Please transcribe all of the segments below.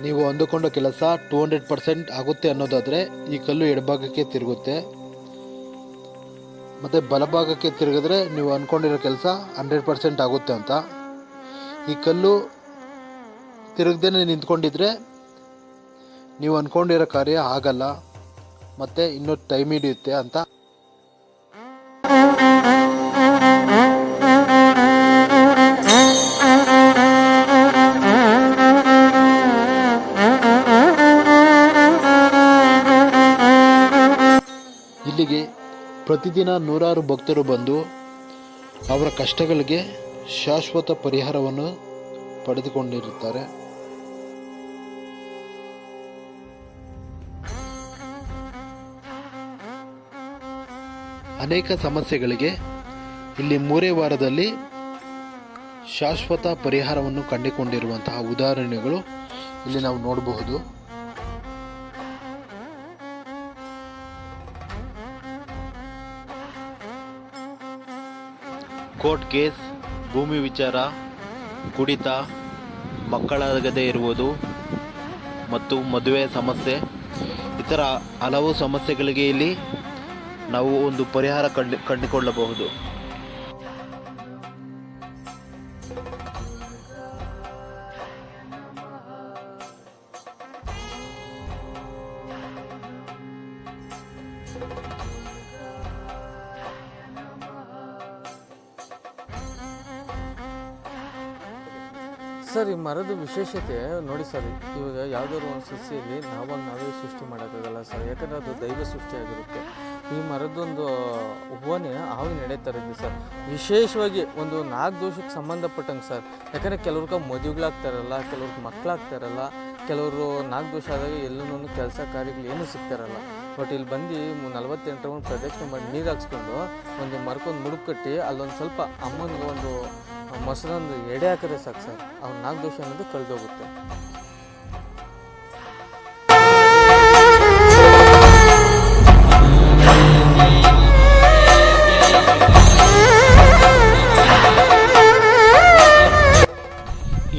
ನೀವು ಅಂದುಕೊಂಡ ಕೆಲಸ ಟೂ ಹಂಡ್ರೆಡ್ ಪರ್ಸೆಂಟ್ ಆಗುತ್ತೆ ಅನ್ನೋದಾದರೆ ಈ ಕಲ್ಲು ಎಡಭಾಗಕ್ಕೆ ತಿರುಗುತ್ತೆ. ಮತ್ತು ಬಲಭಾಗಕ್ಕೆ ತಿರುಗಿದ್ರೆ ನೀವು ಅಂದ್ಕೊಂಡಿರೋ ಕೆಲಸ ಹಂಡ್ರೆಡ್ ಪರ್ಸೆಂಟ್ ಆಗುತ್ತೆ ಅಂತ. ಈ ಕಲ್ಲು ತಿರುಗದೇ ನಿಂತ್ಕೊಂಡಿದ್ರೆ ನೀವು ಅಂದ್ಕೊಂಡಿರೋ ಕಾರ್ಯ ಆಗಲ್ಲ. ಮತ್ತು ಇನ್ನೂ ಟೈಮ್ ಹಿಡಿಯುತ್ತೆ ಅಂತ ಇಲ್ಲಿಗೆ ಪ್ರತಿದಿನ ನೂರಾರು ಭಕ್ತರು ಬಂದು ಅವರ ಕಷ್ಟಗಳಿಗೆ ಶಾಶ್ವತ ಪರಿಹಾರವನ್ನು ಪಡೆದುಕೊಂಡಿರುತ್ತಾರೆ. ಅನೇಕ ಸಮಸ್ಯೆಗಳಿಗೆ ಇಲ್ಲಿ ಮೂರೇ ವಾರದಲ್ಲಿ ಶಾಶ್ವತ ಪರಿಹಾರವನ್ನು ಕಂಡುಕೊಂಡಿರುವಂತಹ ಉದಾಹರಣೆಗಳು ಇಲ್ಲಿ ನಾವು ನೋಡಬಹುದು. ಕೋರ್ಟ್ ಕೇಸ್, ಭೂಮಿ ವಿಚಾರ, ಕುಡಿತ ಮಕ್ಕಳಾಗದೇ ಇರುವುದು ಮತ್ತು ಮದುವೆ ಸಮಸ್ಯೆ, ಇತರ ಹಲವು ಸಮಸ್ಯೆಗಳಿಗೆ ಇಲ್ಲಿ ನಾವು ಒಂದು ಪರಿಹಾರ ಕಂಡು ಕಂಡುಕೊಳ್ಳಬಹುದು. ಸರ್, ಈ ಮರದ ವಿಶೇಷತೆ ನೋಡಿ ಸರ್, ಇವಾಗ ಯಾವ್ದಾದ್ರು ಒಂದು ಸಸ್ಯಲ್ಲಿ ನಾವಾಗ ನಾವೇ ಸೃಷ್ಟಿ ಮಾಡೋಕ್ಕಾಗಲ್ಲ ಸರ್, ಯಾಕಂದರೆ ಅದು ದೈವ ಸೃಷ್ಟಿಯಾಗಿರುತ್ತೆ ಈ ಮರದೊಂದು ಹೂವನೇ ಹಾವಿನ ಎಡೆ ಇದೆ ಸರ್. ವಿಶೇಷವಾಗಿ ಒಂದು ನಾಲ್ಕು ದೋಷಕ್ಕೆ ಸಂಬಂಧಪಟ್ಟಂಗೆ ಸರ್, ಯಾಕಂದರೆ ಕೆಲವ್ರಿಗೆ ಮದುವೆಗಳಾಗ್ತಾರಲ್ಲ, ಕೆಲವ್ರಿಗೆ ಮಕ್ಕಳಾಗ್ತಾರಲ್ಲ, ಕೆಲವರು ನಾಲ್ಕು ದೋಷ ಆದಾಗ ಎಲ್ಲೂ ಕೆಲಸ ಕಾರ್ಯಗಳು ಏನೂ ಸಿಗ್ತಾರಲ್ಲ. ಬಟ್ ಇಲ್ಲಿ ಬಂದು ನಲವತ್ತೆಂಟು ರೌಂಡ್ ಪ್ರದಕ್ಷಿಣೆ ಮಾಡಿ ನೀರು ಹಾಕ್ಸ್ಕೊಂಡು ಒಂದು ಮರಕ್ಕೊಂದು ಮುಡುಕಟ್ಟಿ ಅಲ್ಲೊಂದು ಸ್ವಲ್ಪ ಅಮ್ಮನಿಗೆ ಒಂದು ಮೊಸರೊಂದು ಎಡೆ ಹಾಕಿದ್ರೆ ಸಾಕು ಸರ್. ಅವ್ರ ನಾಲ್ಕು ದೋಷ ಅನ್ನೋದು ಕಳೆದೋಗುತ್ತೆ.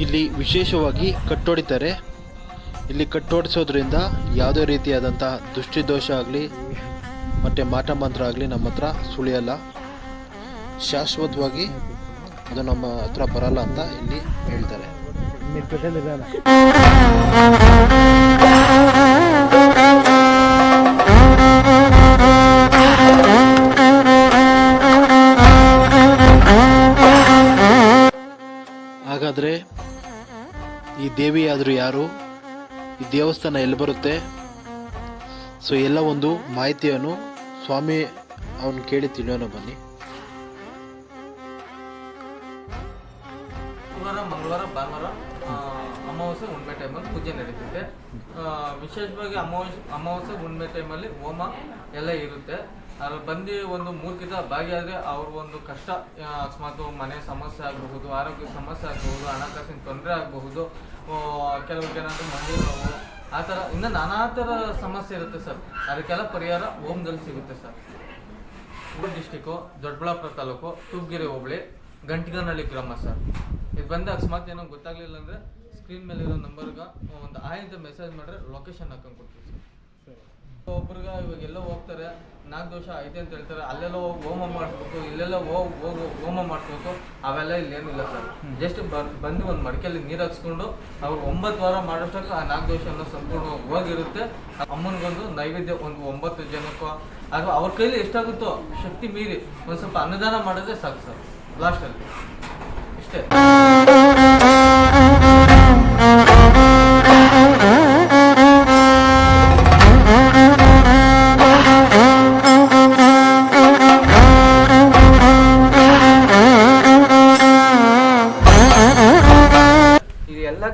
ಇಲ್ಲಿ ವಿಶೇಷವಾಗಿ ಕಟ್ಟೊಡಿತಾರೆ. ಇಲ್ಲಿ ಕಟ್ಟೋಡಿಸೋದ್ರಿಂದ ಯಾವುದೇ ರೀತಿಯಾದಂತಹ ದುಷ್ಟಿದೋಷ ಆಗಲಿ, ಮತ್ತು ಮಾಟ ಮಂತ್ರ ಆಗಲಿ ನಮ್ಮ ಹತ್ರ ಸುಳಿಯಲ್ಲ. ಶಾಶ್ವತವಾಗಿ ಅದು ನಮ್ಮ ಹತ್ರ ಬರಲ್ಲ ಅಂತ ಇಲ್ಲಿ ಹೇಳ್ತಾರೆ. ಹಾಗಾದ್ರೆ ಈ ದೇವಿ ಆದರೂ ಯಾರು? ಈ ದೇವಸ್ಥಾನ ಎಲ್ಲಿ ಬರುತ್ತೆ? ಸೊ ಎಲ್ಲ ಒಂದು ಮಾಹಿತಿಯನ್ನು ಸ್ವಾಮಿ ಅವನು ಕೇಳಿ ತಿಳಿಯೋಣ ಬನ್ನಿ. ಅಮಾವಾಸ್ಯೆ ಹುಣ್ಣಿಮೆ ಟೈಮಲ್ಲಿ ಪೂಜೆ ನಡೀತೈತೆ. ಆ, ವಿಶೇಷವಾಗಿ ಅಮಾವಾಸ್ಯೆ ಅಮಾವಾಸ್ಯೆ ಹುಣ್ಣಿಮೆ ಟೈಮಲ್ಲಿ ಹೋಮ ಎಲ್ಲ ಇರುತ್ತೆ. ಅದ್ರಲ್ಲಿ ಬಂದು ಒಂದು ಮೂರ್ಖಿತ ಭಾಗಿಯಾದರೆ ಅವ್ರ ಒಂದು ಕಷ್ಟ ಅಕಸ್ಮಾತ್ ಮನೆ ಸಮಸ್ಯೆ ಆಗಬಹುದು ಆರೋಗ್ಯ ಸಮಸ್ಯೆ ಆಗಬಹುದು ಹಣಕಾಸಿನ ತೊಂದರೆ ಆಗಬಹುದು ಕೆಲವು ಏನಾದರೂ ಮಂಡಿ ನೋವು ಆ ಥರ ಇನ್ನು ನಾನಾ ಥರ ಸಮಸ್ಯೆ ಇರುತ್ತೆ ಸರ್. ಅದಕ್ಕೆಲ್ಲ ಪರಿಹಾರ ಹೋಮದಲ್ಲಿ ಸಿಗುತ್ತೆ ಸರ್. ಡಿಸ್ಟಿಕ್ಕು ದೊಡ್ಡಬಳ್ಳಾಪುರ ತಾಲೂಕು ತೂಪ್ಗೆರೆ ಹೋಬಳಿ ಗಂಟಿಗನಹಳ್ಳಿ ಗ್ರಾಮ ಸರ್. ಇದು ಬಂದು ಅಕಸ್ಮಾತ್ ಏನೋ ಗೊತ್ತಾಗಲಿಲ್ಲ ಅಂದ್ರೆ ಸ್ಕ್ರೀನ್ ಮೇಲೆ ಇರೋ ನಂಬರ್ಗೆ ಒಂದು ಆಯ್ ಅಂತ ಮೆಸೇಜ್ ಮಾಡಿದ್ರೆ ಲೊಕೇಶನ್ ಹಾಕೊಂಡು ಕೊಡ್ತೀವಿ ಸರ್. ಒಬ್ರಿಗೆ ಇವಾಗ ಎಲ್ಲೋ ಹೋಗ್ತಾರೆ ನಾಲ್ಕು ದೋಷ ಐತೆ ಅಂತ ಹೇಳ್ತಾರೆ ಅಲ್ಲೆಲ್ಲ ಹೋಗಿ ಹೋಮ ಮಾಡಿಸ್ಬೇಕು ಇಲ್ಲೆಲ್ಲ ಹೋಗಿ ಹೋಗಿ ಹೋಮ ಮಾಡಿಸ್ಬೇಕು ಅವೆಲ್ಲ ಇಲ್ಲೇನಿಲ್ಲ ಸರ್. ಜಸ್ಟ್ ಬಂದು ಒಂದು ಮಡಿಕೆಯಲ್ಲಿ ನೀರು ಹಾಕ್ಸ್ಕೊಂಡು ಅವ್ರು ಒಂಬತ್ತು ವಾರ ಮಾಡೋಷ್ಟಕ್ಕೆ ಆ ನಾಲ್ಕು ದೋಷ ಅನ್ನೋ ಸಂಪೂರ್ಣ ಹೋಗಿರುತ್ತೆ. ಅಮ್ಮನಿಗೊಂದು ನೈವೇದ್ಯ ಒಂದು ಒಂಬತ್ತು ಜನಕ್ಕೋ ಅಥವಾ ಅವ್ರ ಕೈಲಿ ಎಷ್ಟಾಗುತ್ತೋ ಶಕ್ತಿ ಮೀರಿ ಒಂದು ಸ್ವಲ್ಪ ಅನ್ನದಾನ ಮಾಡಿದ್ರೆ ಸಾಕು ಸರ್. ಲಾಸ್ಟಲ್ಲಿ ಇಷ್ಟೇ.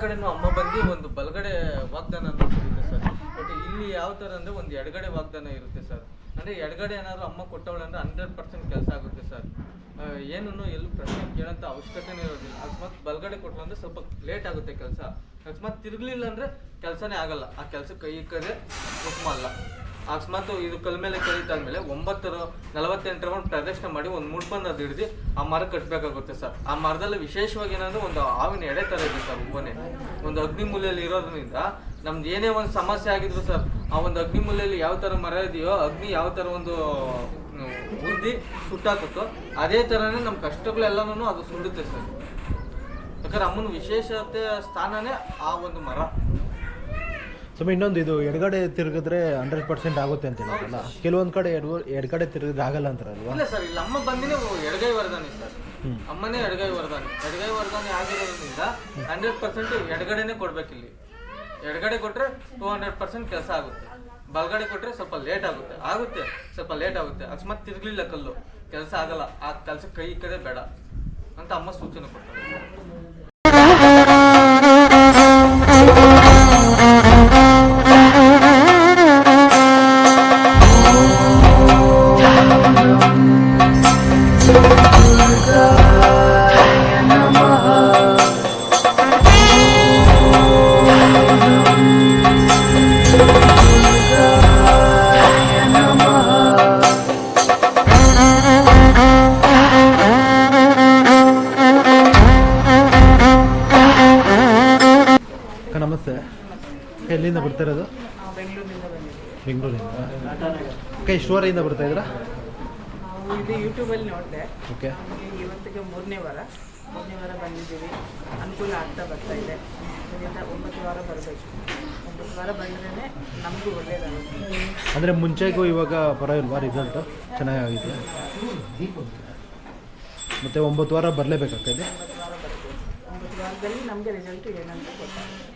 ಕಡೆನೂ ಅಮ್ಮ ಬಂದು ಒಂದು ಬಲಗಡೆ ವಾಗ್ದಾನ ಅಂತ ಸಿಗುತ್ತೆ ಸರ್. ಬಟ್ ಇಲ್ಲಿ ಯಾವ ಥರ ಅಂದರೆ ಒಂದು ಎಡಗಡೆ ವಾಗ್ದಾನ ಇರುತ್ತೆ ಸರ್. ಅಂದರೆ ಎಡಗಡೆ ಏನಾದ್ರು ಅಮ್ಮ ಕೊಟ್ಟವಳೆ ಅಂದರೆ ಹಂಡ್ರೆಡ್ ಪರ್ಸೆಂಟ್ ಕೆಲಸ ಆಗುತ್ತೆ ಸರ್. ಏನನ್ನು ಎಲ್ಲೂ ಪ್ರಶ್ನೆ ಕೇಳೋಂಥ ಅವಶ್ಯಕತೆನೇ ಇರೋದಿಲ್ಲ. ಅಕಸ್ಮಾತ್ ಬಲಗಡೆ ಕೊಟ್ಟರು ಅಂದರೆ ಸ್ವಲ್ಪ ಲೇಟ್ ಆಗುತ್ತೆ ಕೆಲಸ. ಅಕಸ್ಮಾತ್ ತಿರುಗಲಿಲ್ಲ ಅಂದರೆ ಕೆಲಸನೇ ಆಗಲ್ಲ. ಆ ಕೆಲಸ ಕೈ ಇಕ್ಕದೆ ಉತ್ತಮ ಅಲ್ಲ. ಅಕಸ್ಮಾತ್ ಇದು ಕಲ್ ಮೇಲೆ ಕಲಿತಾದ್ಮೇಲೆ ಒಂಬತ್ತರ ನಲವತ್ತೆಂಟರ ಒಂದು ಪ್ರದರ್ಶನ ಮಾಡಿ ಒಂದು ಮುಡ್ಬಂದು ಅದು ಹಿಡಿದು ಆ ಮರ ಕಟ್ಟಬೇಕಾಗುತ್ತೆ ಸರ್. ಆ ಮರದಲ್ಲಿ ವಿಶೇಷವಾಗಿ ಏನಂದ್ರೆ ಒಂದು ಹಾವಿನ ಎಡೆ ತರ ಇದೆ ಸರ್ ಹೂವನೆ. ಒಂದು ಅಗ್ನಿ ಮೂಲೆಯಲ್ಲಿ ಇರೋದ್ರಿಂದ ನಮ್ದು ಏನೇ ಒಂದು ಸಮಸ್ಯೆ ಆಗಿದ್ರು ಸರ್, ಆ ಒಂದು ಅಗ್ನಿ ಮೂಲೆಯಲ್ಲಿ ಯಾವ ತರ ಮರ ಇದೆಯೋ, ಅಗ್ನಿ ಯಾವ ತರ ಒಂದು ಉದ್ದಿ ಸುಟ್ಟಾಕುತ್ತೋ ಅದೇ ತರನೇ ನಮ್ಮ ಕಷ್ಟಗಳೆಲ್ಲನೂ ಅದು ಸುಡುತ್ತೆ ಸರ್. ಯಾಕಂದ್ರೆ ಅಮ್ಮನ ವಿಶೇಷತೆ ಸ್ಥಾನನೇ ಆ ಒಂದು ಮರ. ಸ್ವಾಮಿ ಇನ್ನೊಂದು ಇದು ಎಡಗಡೆ ತಿರುಗಿದ್ರೆ ಹಂಡ್ರೆಡ್ ಪರ್ಸೆಂಟ್ ಆಗುತ್ತೆ ಅಂತ ಹೇಳಿದ್ರಲ್ಲ ಕೆಲವೊಂದು ಕಡೆ ಎಡ ಎಡಗಡೆ ತಿರುಗಿದ್ರೆ ಆಗಲ್ಲ ಅಂತಾರಲ್ವಾ? ಇಲ್ಲ ಸರ್ ಇಲ್ಲಿ ಅಮ್ಮ ಬಂದಿನೇ ಎಡಗೈ ವರದಾನಿ ಸರ್. ಅಮ್ಮನೇ ಎಡಗೈ ವರದಾನಿ ಎಡಗೈ ವರದಾನಿ ಆಗಿರೋದ್ರಿಂದ ಹಂಡ್ರೆಡ್ ಪರ್ಸೆಂಟ್ ಎಡಗಡೆನೇ ಕೊಡ್ಬೇಕು ಇಲ್ಲಿ. ಎಡಗಡೆ ಕೊಟ್ಟರೆ ಟೂ ಹಂಡ್ರೆಡ್ ಪರ್ಸೆಂಟ್ ಕೆಲಸ ಆಗುತ್ತೆ. ಬಲಗಡೆ ಕೊಟ್ಟರೆ ಸ್ವಲ್ಪ ಲೇಟ್ ಆಗುತ್ತೆ. ಆಗುತ್ತೆ ಸ್ವಲ್ಪ ಲೇಟ್ ಆಗುತ್ತೆ. ಅಕಸ್ಮಾತ್ ತಿರುಗಲಿಲ್ಲ ಕಲ್ಲು. ಕೆಲಸ ಆಗಲ್ಲ. ಆ ಕೆಲಸ ಕೈ ಈ ಕಡೆ ಬೇಡ ಅಂತ ಅಮ್ಮ ಸೂಚನೆ ಕೊಡ್ತಾರೆ. ನಮಸ್ತೆ ಎಲ್ಲಿಂದ ಬರ್ತಾ ಇರೋದು? ಬೆಂಗಳೂರಿಂದ. ಓಕೆ ಶೋರಿಂದ ಬರ್ತಾ ಇದ್ದೀರಾ? ಇದು ಯೂಟ್ಯೂಬಲ್ಲಿ ನೋಡಿದೆ. ಓಕೆ. ಇವತ್ತಿಗೆ ಮೂರನೇ ವಾರ. ಮೂರನೇ ವಾರ ಬಂದಿದ್ದೀವಿ. ಅನುಕೂಲ ಆಗ್ತಾ ಬರ್ತಾ ಇದೆ. ಇದರಿಂದ ಒಂಬತ್ತು ವಾರ ಬರಬೇಕು. ಒಂಬತ್ತು ವಾರ ಬಂದ್ರೇ ನಮಗೂ ಒಳ್ಳೆಯದಾಗುತ್ತೆ ಅಂದರೆ ಮುಂಚೆಗೂ ಇವಾಗ ಪರವಾಗಿಲ್ವಾ ರಿಸಲ್ಟು ಚೆನ್ನಾಗಾಗಿದೆ. ಮತ್ತು ಒಂಬತ್ತು ವಾರ ಬರಲೇಬೇಕಾಗ್ತಾ ಇದೆ? ಒಂಬತ್ತು ವಾರ ಬರಬೇಕು ಒಂಬತ್ತು ವಾರದಲ್ಲಿ ನಮಗೆ ರಿಸಲ್ಟ್ ಏನಂತ ಗೊತ್ತಾಗುತ್ತೆ.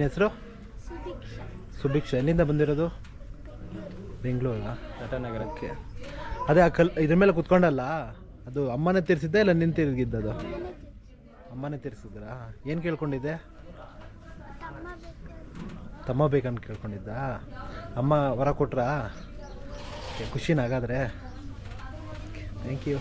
ನಿನ್ನ ಹೆಸರು? ಸುಭಿಕ್ಷ. ಎಲ್ಲಿಂದ ಬಂದಿರೋದು? ಬೆಂಗಳೂರಿನ ನಗರಕ್ಕೆ. ಅದೇ ಆ ಕಲ್ ಇದ್ರ ಮೇಲೆ ಕುತ್ಕೊಂಡಲ್ಲ? ಅದು ಅಮ್ಮನೇ ತೀರಿಸಿದ್ದೆ ಇಲ್ಲ ನಿನ್ನ ತಿರುಗಿದ್ದದು? ಅಮ್ಮನೇ ತೀರಿಸಿದ್ರಾ? ಏನು ಕೇಳ್ಕೊಂಡಿದ್ದೆ? ತಮ್ಮ ಬೇಕಂತ ಕೇಳ್ಕೊಂಡಿದ್ದ? ಅಮ್ಮ ವರ ಕೊಟ್ರಾ? ಖುಷಿನ ಹಾಗಾದ್ರೆ? Thank you